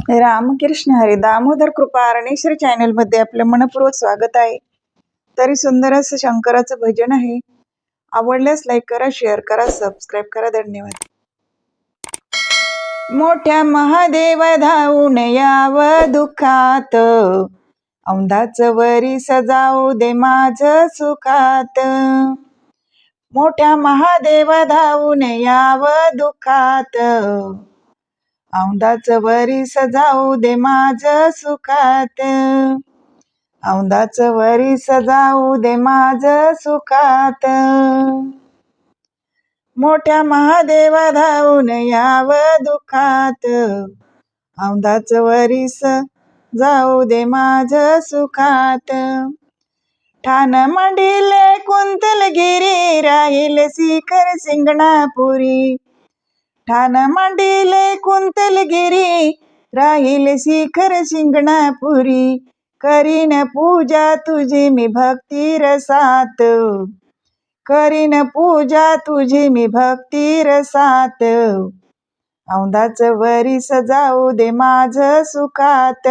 रामकृष्ण हरी दामोदर कृपा अरणेश्वर चॅनलमध्ये आपलं मनपूर्वक स्वागत आहे. तरी सुंदर असं शंकराचं भजन आहे. आवडल्यास लाईक करा शेअर करा सबस्क्राईब करा. धन्यवाद. मोठ्या महादेव धावून याव दुखात. औंधाच वरी सजाऊ दे माझ सुखात. मोठ्या महादेव धावून याव दुखात. औंदाच वरी सजाऊ दे माझ सुखात. औंदाच वरी सजाऊ दे माझ सुखात. मोठ्या महादेवा धावून याव दुखात. औंदाच वरीस जाऊ दे माझ सुखात. ठाण मांडिले कुंतलगिरी राहील शिखर सिंगणापुरी ठाण मांडिले कुंतलगिरी राहील शिखर शिंगणापुरी. करीन पूजा तुझी मी भक्ती रसात. करीन पूजा तुझी मी भक्ती रसात. औंदाच वरी सजाऊ दे माझ सुखात.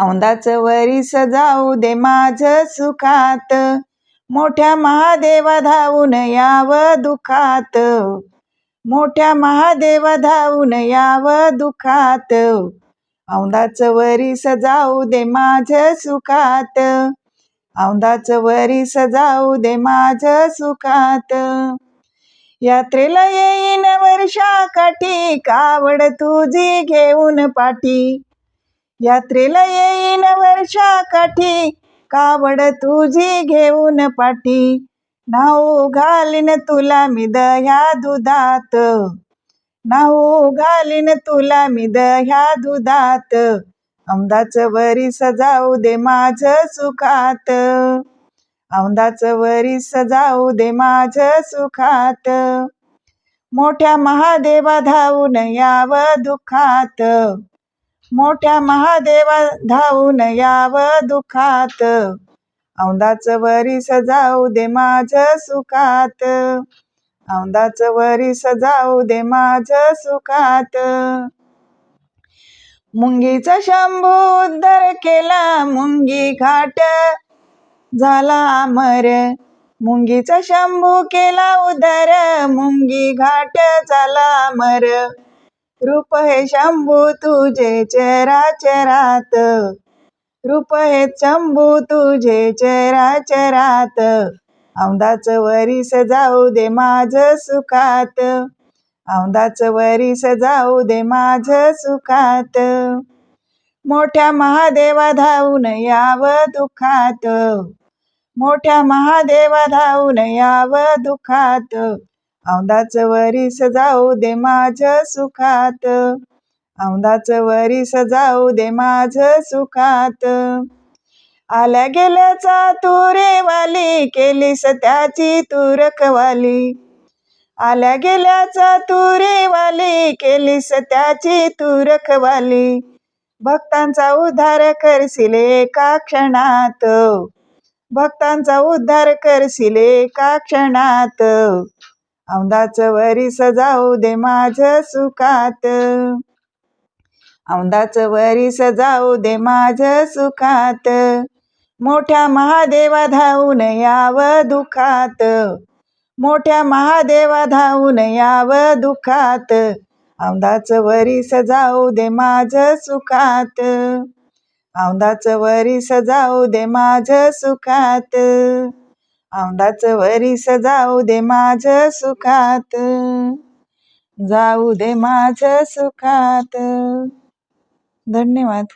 औंदाच वरी सजाऊ दे माझ सुखात. मोठ्या महादेवा धावून याव दुखात. मोठ्या महादेवा धावून याव दुखात. औंदाच वरी सजाऊ दे माझ सुखात. औंदाच वरी सजाऊ दे माझ सुखात. यात्रेला येईन वर्षा काठी कावड तुझी घेऊन पाठी. यात्रेला येईन वर्षा काठी कावड तुझी घेऊन पाठी. नाऊ घालीन तुला मी दह्या दुधात. नाऊ घालीन तुला मी दह्या दुधात. औंदाच वरी सजाऊ दे माझ सुखात. औंदाच वरी सजाऊ दे माझ सुखात. मोठ्या महादेवा धावून याव दुखात. मोठ्या महादेवा धावून याव दुखात. औंदाच वरी सजाऊ दे माझ सुखात. औंदाच वरी सजाऊ दे माझ सुखात. मुंगीचा शंभू उद्धार केला मुंगी घाट झाला अमर. मुंगीचा शंभू केला उदर मुंगी घाट झाला अमर. रूप हे शंभू तुझे चराचरात रूप हे शंभू तुझे चराचरात औंदाच वरीस जाऊ दे माझ सुखात. औंदाच वरीस जाऊ दे माझ सुखात. मोठ्या महादेवा धावून याव दुखात. मोठ्या महादेवा धावून याव दुखात. औंदाच वरीस जाऊ दे माझ सुखात. औंदाच वरी सजाऊ दे माझ सुखात. आल्या गेल्याचा तुरे वाली केलीस त्याची तुरकवाली आल्या गेल्याचा तुरे वाली केलीस त्याची तुरकवाली भक्तांचा उद्धार करशील एका क्षणात. भक्तांचा उद्धार करशील एका क्षणात. औंदाच वरी सजाऊ दे माझ सुखात. औंदाच वरी सजाऊ दे माझ सुखात. मोठ्या महादेवा धावून याव दुखात. मोठ्या महादेवा धावून याव दुखात. औंदाच वरी सजाऊ दे माझ सुखात. औंदाच वरी सजाऊ दे माझ सुखात. औंदाच वरी सजाऊ दे माझ सुखात. जाऊ दे माझ सुखात. धन्यवाद.